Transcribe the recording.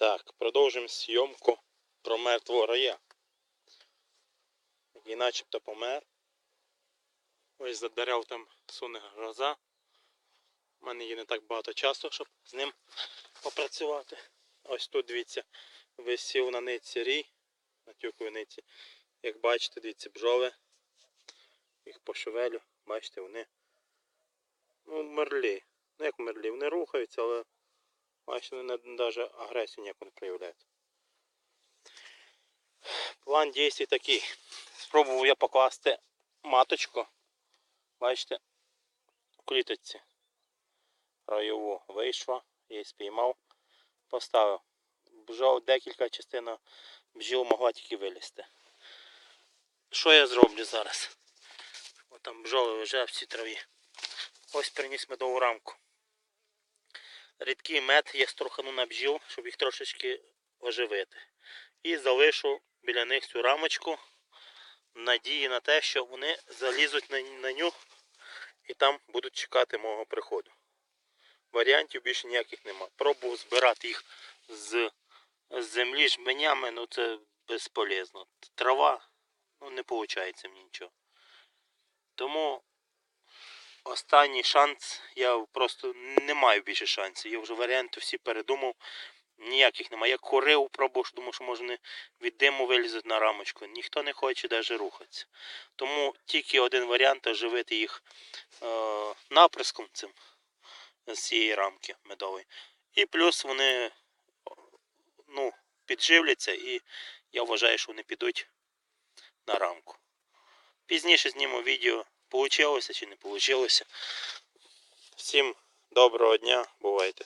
Так, продовжуємо зйомку про мертвого рая. Який начебто помер. Ось за дерев там суне гроза. У мене є не так багато часу, щоб з ним попрацювати. Ось тут, дивіться, висів на ниці рій, на тюковій ниці. Як бачите, дивіться, бджоли. Їх пошевелю. Бачите, вони ну, мерлі. Ну як мерлі, вони рухаються, але бачите, вони навіть агресію ніяку не проявляють. План дій такий. Спробував я покласти маточку. Бачите, в кліточці. Райову вийшла, її спіймав, поставив. Бжов декілька частин бджіл могла тільки вилізти. Що я зроблю зараз? От там бджоли вже в цій траві. Ось приніс медову рамку. Рідкий мед я струхану на бджіл, щоб їх трошечки оживити. І залишу біля них цю рамочку надії на те, що вони залізуть на, ню і там будуть чекати мого приходу. Варіантів більше ніяких нема. Пробував збирати їх з землі жменями, ну це безполезно. Трава, ну не виходить мені нічого. Тому останній шанс, я просто не маю більше шансів. Я вже варіанти всі передумав. Ніяких немає. Я курив, пробував, думав, що може вони від диму вилізуть на рамочку. Ніхто не хоче навіть рухатися. Тому тільки один варіант оживити їх е, наприском цим з цієї рамки медової. І плюс вони ну, підживляться і я вважаю, що вони підуть на рамку. Пізніше зніму відео, вийшло чи не получилося. Всім доброго дня, бувайте.